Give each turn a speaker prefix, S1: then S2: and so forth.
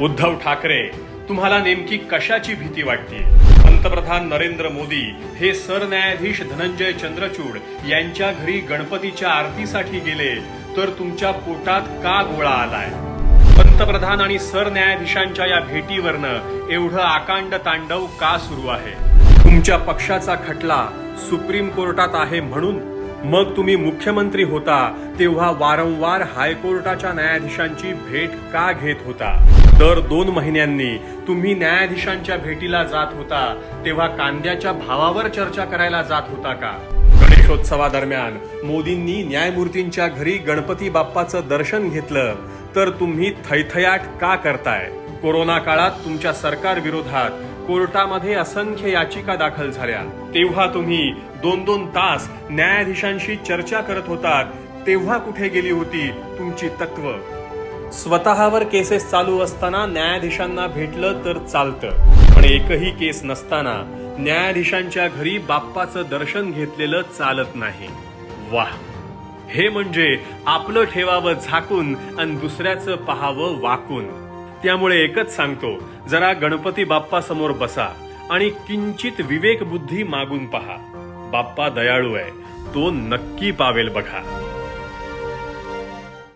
S1: उद्धव ठाकरे तुम्हाला नेमकी कशाची भीती वाटते पंतप्रधान नरेंद्र मोदी हे सरन्यायाधीश धनंजय चंद्रचूड यांच्या घरी गणपतीच्या आरतीसाठी गेले तर तुमच्या पोटात का गोळा आलाय? पंतप्रधान आणि सरन्यायाधीशांच्या या भेटीवरनं एवढं आकांड तांडव का सुरू आहे? तुमच्या पक्षाचा खटला सुप्रीम कोर्टात आहे म्हणून? मग तुम्ही मुख्यमंत्री होता तेव्हा वारंवार हायकोर्टाच्या न्यायाधीशांची भेट का घेत होता? दर दोन महिन्यांनी तुम्ही न्यायाधीशांच्या भेटीला जात होता तेव्हा कांद्याच्या भावावर चर्चा करायला जात होता का? गणेशोत्सवादरम्यान मोदींनी न्यायमूर्तींच्या घरी गणपती बाप्पाचं दर्शन घेतलं तर तुम्ही थैथयाट का करताय? कोरोना काळात तुमच्या सरकार विरोधात कोर्टामध्ये असंख्य याचिका दाखल झाल्या. तेव्हा तुम्ही दोन दोन तास न्यायाधीशांशी चर्चा करत होतात तेव्हा कुठे गेली होती तुमची तत्व? स्वतःवर केसेस चालू असताना न्यायाधीशांना भेटलं तर चालतं. पण एकही केस नसताना न्यायाधीशांच्या घरी बाप्पाचं दर्शन घेतलेलं चालत नाही. वाह! हे म्हणजे आपलं ठेवावं झाकून आणि दुसऱ्याचं पहावं वाकून. त्यामुळे एकच सांगतो जरा गणपती बाप्पा समोर बसा आणि किंचित विवेक बुद्धी मागून पहा. बाप्पा दयाळू आहे तो नक्की पावेल बघा.